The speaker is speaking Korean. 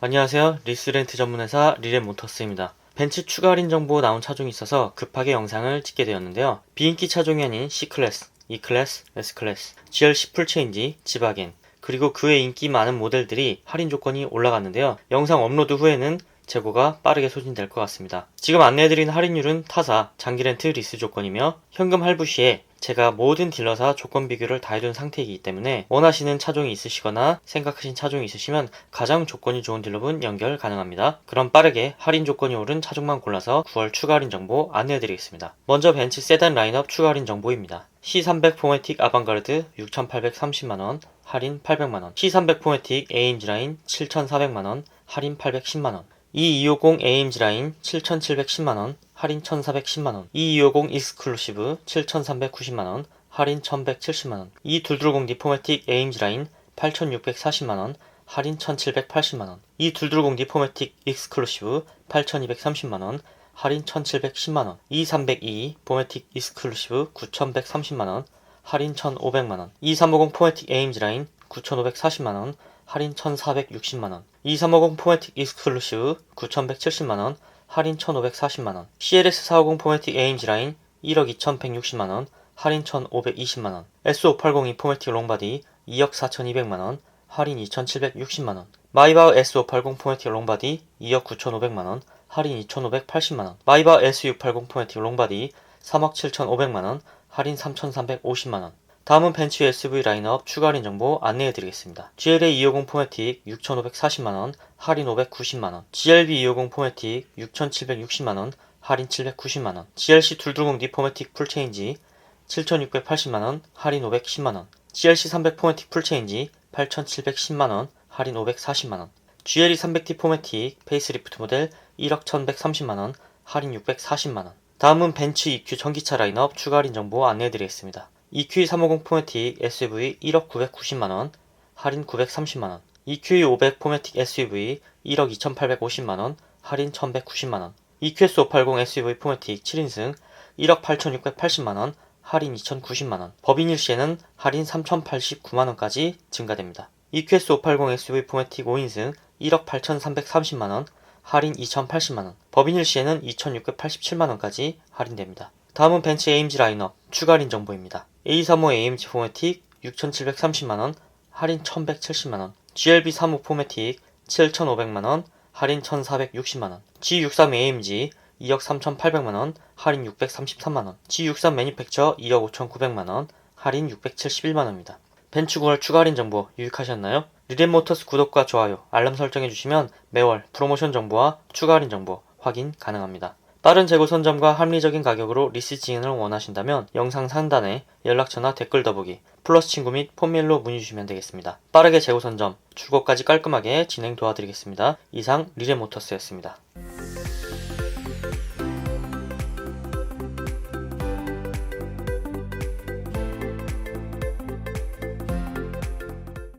안녕하세요. 리스렌트 전문회사 리렌모터스입니다. 벤츠 추가 할인 정보 나온 차종이 있어서 급하게 영상을 찍게 되었는데요. 비인기 차종이 아닌 C클래스, E클래스, S클래스, GLC 풀체인지, 지바겐, 그리고 그의 인기 많은 모델들이 할인 조건이 올라갔는데요. 영상 업로드 후에는 재고가 빠르게 소진될 것 같습니다. 지금 안내해드린 할인율은 타사, 장기 렌트 리스 조건이며 현금 할부 시에 제가 모든 딜러사 조건 비교를 다 해둔 상태이기 때문에 원하시는 차종이 있으시거나 생각하신 차종이 있으시면 가장 조건이 좋은 딜러분 연결 가능합니다. 그럼 빠르게 할인 조건이 오른 차종만 골라서 9월 추가 할인 정보 안내해드리겠습니다. 먼저 벤츠 세단 라인업 추가 할인 정보입니다. C300 포매틱 아방가르드 6,830만원 할인 800만원 C300 포매틱 AMG 라인 7,400만원 할인 810만원 E250 AMG 라인 7,710만원 할인 1,410만원 E250 익스클루시브 7,390만원 할인 1,170만원. E220 디포매틱 AMG 라인 8,640만원 할인 1,780만원. E220 디포매틱 익스클루시브 8,230만원 할인 1,710만원. E302 포매틱 익스클루시브 9,130만원 할인 1,500만원. E350 포매틱 AMG 라인 9,540만원 할인 1,460만원. 2350 포매틱 익스클루시브 9,170만원 할인 1,540만원. CLS 450 포매틱 AMG 라인 1억 2,160만원 할인 1,520만원. S5802 포매틱 롱바디 2억 4,200만원 할인 2,760만원. 마이바흐 S580 포매틱 롱바디 2억 9,500만원 할인 2,580만원. 마이바흐 S680 포매틱 롱바디 3억 7,500만원 할인 3,350만원 다음은 벤츠 SUV 라인업 추가 할인 정보 안내해드리겠습니다. GLA 250 포매틱 6,540만원, 할인 590만원. GLB 250 포매틱 6,760만원, 할인 790만원. GLC 220D 포매틱 풀체인지 7,680만원, 할인 510만원. GLC 300 포매틱 풀체인지 8,710만원, 할인 540만원. GLE 300D 포매틱 페이스리프트 모델 1억 1,130만원, 할인 640만원. 다음은 벤츠 EQ 전기차 라인업 추가 할인 정보 안내해드리겠습니다. EQ 350 포매틱 SUV 1억 990만원, 할인 930만원. EQ 500 포매틱 SUV 1억 2850만원, 할인 1190만원. EQS 580 SUV 포매틱 7인승 1억 8680만원, 할인 2090만원. 법인일 시에는 할인 3089만원까지 증가됩니다. EQS 580 SUV 포매틱 5인승 1억 8330만원, 할인 2080만원. 법인일 시에는 2687만원까지 할인됩니다. 다음은 벤츠 AMG 라인업 추가 할인 정보입니다. A35 AMG 포매틱 6,730만원, 할인 1,170만원. GLB35 포매틱 7,500만원, 할인 1,460만원. G63 AMG 2억 3,800만원, 할인 633만원. G63 매니팩처 2억 5,900만원, 할인 671만원입니다. 벤츠 9월 추가 할인 정보 유익하셨나요? 리덴모터스 구독과 좋아요, 알람 설정해주시면 매월 프로모션 정보와 추가 할인 정보 확인 가능합니다. 빠른 재고 선점과 합리적인 가격으로 리스 지인을 원하신다면 영상 상단에 연락처나 댓글 더보기, 플러스 친구 및 폰메일로 문의 주시면 되겠습니다. 빠르게 재고 선점, 출고까지 깔끔하게 진행 도와드리겠습니다. 이상 리레모터스였습니다.